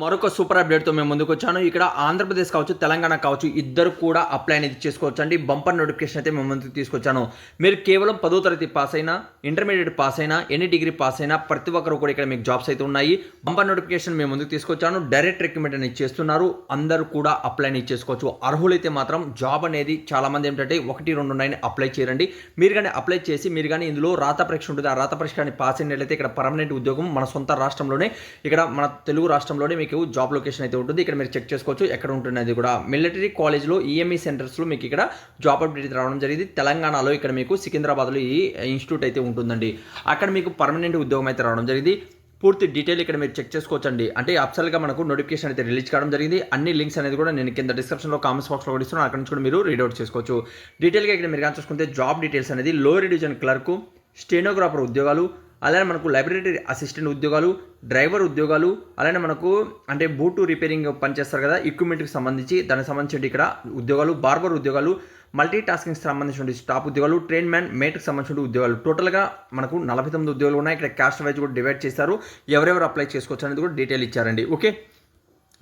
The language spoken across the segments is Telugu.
మరొక సూపర్ అప్డేట్తో మేము ముందుకు వచ్చాను ఇక్కడ ఆంధ్రప్రదేశ్ కావచ్చు తెలంగాణ కావచ్చు ఇద్దరు కూడా అప్లై అనేది చేసుకోవచ్చు అండి బంపర్ నోటిఫికేషన్ అయితే మేము ముందుకు తీసుకొచ్చాను. మీరు కేవలం పదో తరగతి పాస్ అయినా ఇంటర్మీడియట్ పాస్ అయినా ఎన్ని డిగ్రీ పాస్ అయినా ప్రతి ఒక్కరు కూడా ఇక్కడ మీకు జాబ్స్ అయితే ఉన్నాయి. బంపర్ నోటిఫికేషన్ మేము ముందుకు తీసుకొచ్చాను. డైరెక్ట్ రిక్రూట్మెంట్ అనేది చేస్తున్నారు. అందరూ కూడా అప్లై అనేది చేసుకోవచ్చు. అర్హులైతే మాత్రం జాబ్ అనేది చాలామంది ఏంటంటే ఒకటి రెండు ఉన్నాయని అప్లై చేయరండి. మీరు కానీ అప్లై చేసి మీరు కానీ ఇందులో రాత పరీక్ష ఉంటుంది. ఆ రాత పరీక్ష కానీ పాస్ అయినట్లయితే ఇక్కడ పర్మనెంట్ ఉద్యోగం మన సొంత రాష్ట్రంలోనే ఇక్కడ మన తెలుగు రాష్ట్రంలోనే మీకు జాబ్ లొకేషన్ అయితే ఉంటుంది. ఇక్కడ మీరు చెక్ చేసుకోవచ్చు. ఎక్కడ ఉంటుంది కూడా. మిలిటరీ కాలేజ్లో ఈఎంఈ సెంటర్స్లో మీకు ఇక్కడ జాబ్ అప్డేట్ రావడం జరిగింది. తెలంగాణలో ఇక్కడ మీకు సికింద్రాబాద్లో ఈ ఇన్స్టిట్యూట్ అయితే ఉంటుందండి. అక్కడ మీకు పర్మనెంట్ ఉద్యోగం అయితే రావడం జరిగింది. పూర్తి డీటెయిల్ ఇక్కడ మీరు చెక్ చేసుకోవచ్చండి. అంటే అప్సల్గా మనకు నోటిఫికేషన్ అయితే రిలీజ్ కావడం జరిగింది. అన్ని లింక్స్ అనేది కూడా నేను కింద డిస్క్రిప్షన్లో కామెంట్స్ బాక్స్లో కూడా ఇస్తున్నాను. అక్కడ నుంచి కూడా మీరు రీడ్ చేసుకోవచ్చు. డీటెయిల్గా ఇక్కడ మీరు కానీ చూసుకుంటే జాబ్ డీటెయిల్స్ అనేది లోయర్ డివిజన్ క్లర్కు స్టెనోగ్రాఫర్ ఉద్యోగాలు అలానే మనకు లైబ్రరీ అసిస్టెంట్ ఉద్యోగాలు డ్రైవర్ ఉద్యోగాలు అలానే మనకు అంటే బూటు రిపేరింగ్ పనిచేస్తారు కదా ఎక్విప్మెంట్కి సంబంధించి. దానికి సంబంధించి ఇక్కడ ఉద్యోగాలు బార్బర్ ఉద్యోగాలు మల్టీ టాస్కింగ్ సంబంధించిన స్టాప్ ఉద్యోగాలు ట్రైన్ మ్యాన్ మేట్కి సంబంధించిన ఉద్యోగాలు. టోటల్గా మనకు నలభై తొమ్మిది ఉద్యోగాలు ఉన్నాయి. ఇక్కడ క్యాస్ట్ వైజ్ కూడా డివైడ్ చేశారు. ఎవరెవరు అప్లై చేసుకోవచ్చు అనేది కూడా డీటెయిల్ ఇచ్చారండి. ఓకే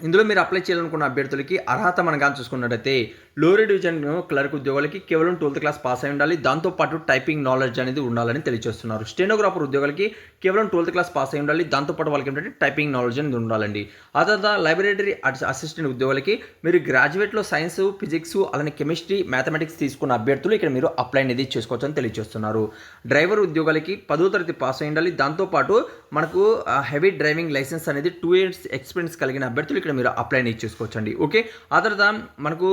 ఇందులో మీరు అప్లై చేయాలనుకున్న అభ్యర్థులకి అర్హత మనం కానీ చూసుకున్నట్టయితే లోయర్ డివిజన్ క్లర్క్ ఉద్యోగాలకి కేవలం ట్వెల్త్ క్లాస్ పాస్ అయి ఉండాలి. దాంతోపాటు టైపింగ్ నాలెడ్జ్ అనేది ఉండాలని తెలియజేస్తున్నారు. స్టెనోగ్రాఫర్ ఉద్యోగాలకి కేవలం ట్వెల్త్ క్లాస్ పాస్ అయి ఉండాలి. దాంతోపాటు వాళ్ళకి ఏంటంటే టైపింగ్ నాలెడ్జ్ అనేది ఉండాలండి. ఆ తర్వాత లైబ్రరీ అసిస్టెంట్ ఉద్యోగాలకి మీరు గ్రాడ్యుయేట్లో సైన్స్ ఫిజిక్స్ అలానే కెమిస్ట్రీ మ్యాథమెటిక్స్ తీసుకున్న అభ్యర్థులు ఇక్కడ మీరు అప్లై అనేది చేసుకోవచ్చు అని తెలియజేస్తున్నారు. డ్రైవర్ ఉద్యోగాలకి పదో తరగతి పాస్ అయి ఉండాలి. దాంతోపాటు మనకు హెవీ డ్రైవింగ్ లైసెన్స్ అనేది టూ ఇయర్స్ ఎక్స్పీరియన్స్ కలిగిన అభ్యర్థులు ఇక్కడ మీరు అప్లై అనేది చేసుకోవచ్చండి. ఓకే ఆ తర్వాత మనకు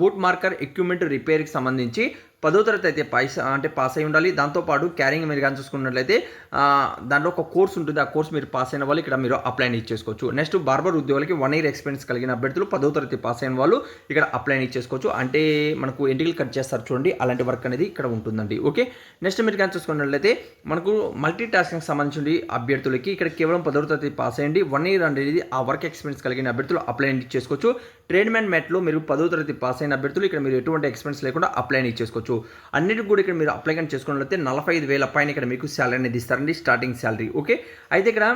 బూట్ మార్కర్ ఎక్విప్మెంట్ రిపేర్కి సంబంధించి పదో తరగతి అయితే పైస అంటే పాస్ అయి ఉండాలి. దాంతోపాటు క్యారింగ్ మీరు కానీ చూసుకున్నట్లయితే దాంట్లో ఒక కోర్స్ ఉంటుంది. ఆ కోర్స్ మీరు పాస్ అయిన వాళ్ళు ఇక్కడ మీరు అప్లై ఇచ్చేసుకోవచ్చు చేసుకోవచ్చు. నెక్స్ట్ బార్బర్ ఉద్యోగులకి వన్ ఇయర్ ఎక్స్పీరియన్స్ కలిగిన అభ్యర్థులు పదో తరగతి పాస్ అయిన వాళ్ళు ఇక్కడ అప్లై అనేది చేసుకోవచ్చు. అంటే మనకు ఎంటికలు కట్ చేస్తారు చూడండి. అలాంటి వర్క్ అనేది ఇక్కడ ఉంటుందండి. ఓకే? నెక్స్ట్ మీరు కానీ చూసుకున్నట్లయితే మనకు మల్టీ టాస్కింగ్ సంబంధించిన అభ్యర్థులకి ఇక్కడ కేవలం పదో తరగతి పాస్ అయ్యండి. వన్ ఇయర్ అనేది ఆ వర్క్ ఎక్స్పీరియన్స్ కలిగిన అభ్యర్థులు అప్లై ఇచ్చేసుకోవచ్చు చేసుకోవచ్చు. ట్రేడ్ మెట్లో మీరు పదో తరగతి పాస్ అయిన అభ్యర్థులు ఇక్కడ మీరు ఎటువంటి ఎక్స్పెన్స్ లేకుండా అప్లై అనేది చేసుకోవచ్చు. అన్నిటికి కూడా ఇక్కడ మీరు అప్లై కానీ చేసుకున్నట్లయితే నలభై ఐదు వేల పైన ఇక్కడ మీకు శాలరీ అనేది ఇస్తారండి స్టార్టింగ్ శాలరీ. ఓకే? అయితే ఇక్కడ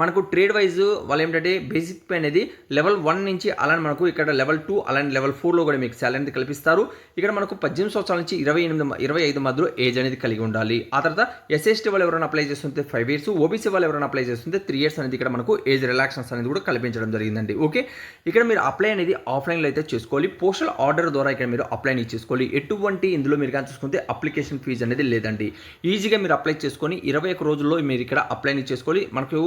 మనకు ట్రేడ్ వైజ్ వాళ్ళు ఏంటంటే బేసిక్ పే అనేది లెవెల్ వన్ నుంచి అలానే మనకు ఇక్కడ లెవెల్ టూ అలానే లెవెల్ ఫోర్లో కూడా మీకు శాలరీ అనేది కల్పిస్తారు. ఇక్కడ మనకు పద్దెనిమిది సంవత్సరాల నుంచి ఇరవై ఎనిమిది ఇరవై ఐదు మధ్యలో ఏజ్ అనేది కలిగి ఉండాలి. ఆ తర్వాత ఎస్ఎస్టీ వాళ్ళు ఎవరైనా అప్లై చేస్తుంటే ఫైవ్ ఇయర్స్ ఓబీసీ వాళ్ళు ఎవరైనా అప్లై చేస్తుంటే త్రీ ఇయర్స్ అనేది ఇక్కడ మనకు ఏజ్ రిలాక్షన్స్ అనేది కూడా కల్పించడం జరిగిందండి. ఓకే ఇక్కడ మీరు అప్లై అనేది ఆఫ్లైన్లో అయితే చేసుకోవాలి. పోస్టల్ ఆర్డర్ ద్వారా ఇక్కడ మీరు అప్లై అనేది చేసుకోవాలి. ఎటువంటి ఇందులో మీరు కానీ చూసుకుంటే అప్లికేషన్ ఫీజు అనేది లేదండి. ఈజీగా మీరు అప్లై చేసుకొని ఇరవై ఒక రోజుల్లో మీరు ఇక్కడ అప్లై అనేది చేసుకోవాలి. మనకు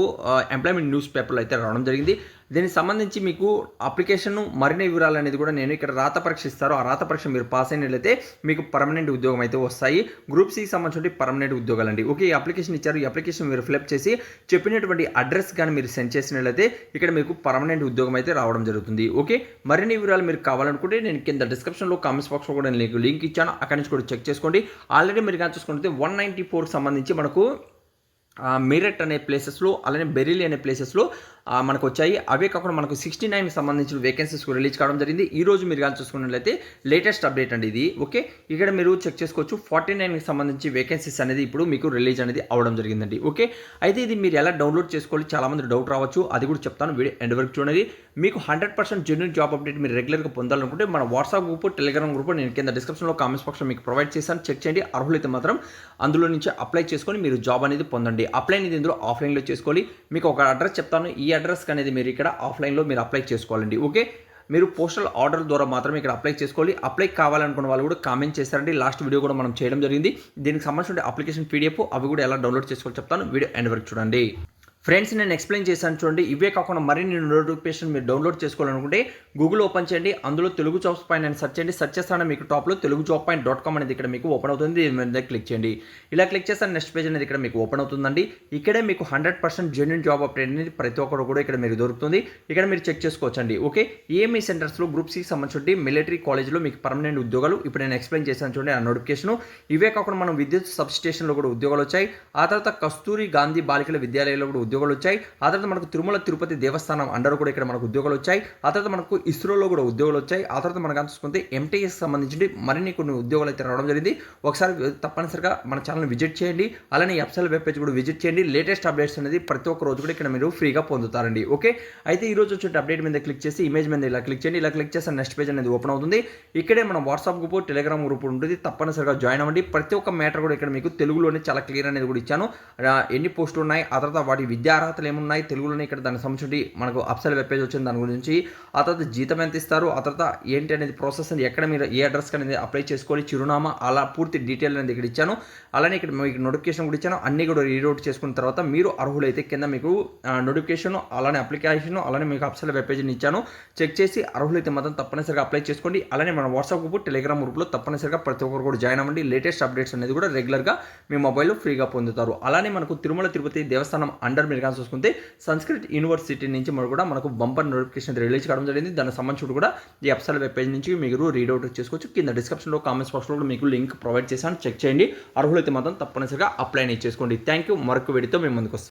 ఎంప్లాయ్మెంట్ న్యూస్ పేపర్లో అయితే రావడం జరిగింది. దీనికి సంబంధించి మీకు అప్లికేషన్ మరిన్ని వివరాలు అనేది కూడా నేను ఇక్కడ రాత పరీక్ష ఇస్తారో ఆ రాత పరీక్ష మీరు పాస్ అయినట్లయితే మీకు పర్మనెంట్ ఉద్యోగం అయితే వస్తాయి. గ్రూప్ సికి సంబంధించి పర్మనెంట్ ఉద్యోగాలు అండి ఓకే ఈ అప్లికేషన్ ఇచ్చారు. ఈ అప్లికేషన్ మీరు ఫిలప్ చేసి చెప్పినటువంటి అడ్రస్ కానీ మీరు సెండ్ చేసినట్లయితే ఇక్కడ మీకు పర్మనెంట్ ఉద్యోగం అయితే రావడం జరుగుతుంది. ఓకే మరిన్ని వివరాలు మీరు కావాలనుకుంటే నేను కింద డిస్క్రిప్షన్లో కామెంట్స్ బాక్స్లో కూడా నేను లింక్ ఇచ్చాను. అక్కడి నుంచి కూడా చెక్ చేసుకోండి. ఆల్రెడీ మీరు కానీ చూసుకుంటే వన్ నైంటీ ఫోర్కి సంబంధించి మనకు మీరట్ అనే ప్లేసెస్లో అలానే బెరిలి అనే ప్లేసెస్లో మనకు వచ్చాయి అవే కాకుండా మనకు సిక్స్టీ నైన్కి సంబంధించిన వేకెన్సీస్ కూడా రిలీజ్ కావడం జరిగింది. ఈ రోజు మీరు కానీ చూసుకున్నట్లయితే లేటెస్ట్ అప్డేట్ అండి ఇది. ఓకే ఇక్కడ మీరు చెక్ చేసుకోవచ్చు. ఫార్టీ నైన్కి సంబంధించి వేకెన్సీస్ అనేది ఇప్పుడు మీకు రిలీజ్ అనేది అవడం జరిగిందండి. ఓకే అయితే ఇది మీరు ఎలా డౌన్లోడ్ చేసుకోవాలి? చాలా మంది డౌట్ రావచ్చు. అది కూడా చెప్తాను. వీడియో ఎండ్ వరకు చూడండి. మీకు hundred percent genuine job update మీరు రెగ్యులర్గా పొందాలనుకుంటే మన వాట్సాప్ గ్రూప్ టెలిగ్రామ్ గ్రూప్ నేను కింద డిస్క్రిప్షన్లో కామెంట్స్ బాక్స్లో మీకు ప్రొవైడ్ చేశాను. చెక్ చేయండి. అర్హులైతే మాత్రం అందులో నుంచి అప్లై చేసుకొని మీరు జాబ్ అనేది పొందండి. అప్లై అనేది ఇందులో ఆఫ్లైన్లో చేసుకోవాలి. మీకు ఒక అడ్రస్ చెప్తాను. ఈ అడ్రస్ అనేది మీరు ఇక్కడ ఆఫ్లైన్లో మీరు అప్లై చేసుకోవాలండి ఓకే మీరు పోస్టల్ ఆర్డర్ ద్వారా మాత్రమే ఇక్కడ అప్లై చేసుకోవాలి. అప్లై కావాలనుకున్న వాళ్ళు కూడా కామెంట్ చేశారండి లాస్ట్ వీడియో కూడా మనం చేయడం జరిగింది. దీనికి సంబంధించిన అప్లికేషన్ పీడిఎఫ్ అవి కూడా ఎలా డౌన్లోడ్ చేసుకోవాలి చెప్తాను. వీడియో ఎండ్ వరకు చూడండి. ఫ్రెండ్స్ నేను ఎక్స్ప్లెయిన్ చేశాను చూడండి. ఇవే కాకుండా మరిన్ని నోటిఫికేషన్ మీరు డౌన్లోడ్ చేసుకోవాలనుకుంటే గూగుల్ ఓపెన్ చేయండి. అందులో తెలుగు జాబ్స్ పైన నేను సెర్చ్ చేయండి. సెర్చ్ చేస్తాను. మీకు టాప్లో Telugu job point dot com అనేది ఇక్కడ మీకు ఓపెన్ అవుతుంది. మీద క్లిక్ చేయండి. ఇలా క్లిక్ చేస్తాను. నెక్స్ట్ పేజ్ అనేది ఇక్కడ మీకు ఓపెన్ అవుతుందండి. ఇక్కడే మీకు hundred percent genuine job update అనేది ప్రతి ఒక్కరు కూడా ఇక్కడ మీరు దొరుకుతుంది. ఇక్కడ మీరు చెక్ చేసుకోవచ్చండి. ఓకే ఏఎంఈ సెంటర్స్లో గ్రూప్ సికి సంబంధించి మిలిటరీ కాలేజ్లో మీకు పర్మనెంట్ ఉద్యోగాలు. ఇప్పుడు నేను ఎక్స్ప్లెయిన్ చేశాను చూడండి ఆ నోటిఫికేషన్ ఇవే కాకుండా మనం విద్యుత్ సబ్ స్టేషన్లో కూడా ఉద్యోగాలు వచ్చాయి. ఆ తర్వాత కస్తూరి గాంధీ బాలికల విద్యాలయంలో కూడా ఉద్యోగాలు ఉద్యోగాలు వచ్చాయి ఆ తర్వాత మనకు తిరుమల తిరుపతి దేవస్థానం అండర్ కూడా ఇక్కడ మనకు ఉద్యోగాలు వచ్చాయి ఆ తర్వాత మనకు ఇస్రోలో కూడా ఉద్యోగాలు వచ్చాయి ఆ తర్వాత మనకు చూసుకుంటే ఎంటీఎస్ సంబంధించి మరిన్ని కొన్ని ఉద్యోగాలు అయితే రావడం జరిగింది. ఒకసారి తప్పనిసరిగా మన ఛానల్ విజిట్ చేయండి. అలానే ఎఫ్సెల్ వెబ్ పేజ్ కూడా విజిట్ చేయండి. లేటెస్ట్ అప్డేట్స్ అనేది ప్రతి ఒక్క రోజు కూడా ఇక్కడ మీరు ఫ్రీగా పొందుతారండి. ఓకే? అయితే ఈ రోజు వచ్చే అప్డేట్ మీద క్లిక్ చేసి ఇమేజ్ మీద ఇలా క్లిక్ చేయండి. ఇలా క్లిక్ చేస్తే నెక్స్ట్ పేజ్ అనేది ఓపెన్ అవుతుంది. ఇక్కడే మన వాట్సాప్ గ్రూప్ టెలిగ్రామ్ గ్రూప్ ఉంటుంది. తప్పనిసరిగా జాయిన్ అవ్వండి. ప్రతి ఒక్క మ్యాటర్ కూడా ఇక్కడ మీకు తెలుగులోనే చాలా క్లియర్ అనేది కూడా ఇచ్చాను. ఎన్ని పోస్టులు ఉన్నాయి? ఆ తర్వాత వాటి విద్యా అర్హతలు ఏమున్నాయి? తెలుగులోనే ఇక్కడ దానికి సంబంధించి మనకు అప్సల్ వెబ్ పేజ్ వచ్చింది. దాని గురించి ఆ తర్వాత జీతం ఎంత ఇస్తారు? ఆ తర్వాత ఏంటి అనేది ప్రాసెస్ అనేది ఎక్కడ మీరు ఏ అడ్రస్ అనేది అప్లై చేసుకోవాలి? చిరునామా అలా పూర్తి డీటెయిల్ అనేది ఇక్కడ ఇచ్చాను. అలానే ఇక్కడ మీకు నోటిఫికేషన్ కూడా ఇచ్చాను. అన్ని కూడా రీడౌట్ చేసుకున్న తర్వాత మీరు అర్హులైతే కింద మీకు నోటిఫికేషన్ అలానే అప్లికేషన్ అలానే మీకు అప్సల్ వెబ్ పేజ్ని ఇచ్చాను. చెక్ చేసి అర్హులైతే మాత్రం తప్పనిసరిగా అప్లై చేసుకోండి. అలానే మన వాట్సాప్ గ్రూప్ టెలిగ్రామ్ గ్రూప్లో తప్పనిసరిగా ప్రతి ఒక్కరు కూడా జాయిన్ అవ్వండి. లేటెస్ట్ అప్డేట్స్ అనేది కూడా రెగ్యులర్గా మీ మొబైల్లో ఫ్రీగా పొందుతారు. అలానే మనకు తిరుమల తిరుపతి దేవస్థానం అండర్ మీరు కానీ చూసుకుంటే సంస్కృత్ యూనివర్సిటీ నుంచి మనకు కూడా మనకు బంపర్ నోటిఫికేషన్ రిలీజ్ కావడం జరిగింది. దానికి సంబంధించి కూడా ఈ అప్సల్ వెబ్ పేజ్ నుంచి మీరు రీడౌట్ చేసుకోవచ్చు. కింద డిస్క్రిప్షన్లో కామెంట్స్ బాక్స్లో కూడా మీకు లింక్ ప్రొవైడ్ చేశాను. చెక్ చేయండి. అర్హులైతే మాత్రం తప్పనిసరిగా అప్లై చేసుకోండి. థ్యాంక్ యూ మరొక వీడితో మేము ముందుకు వస్తాం.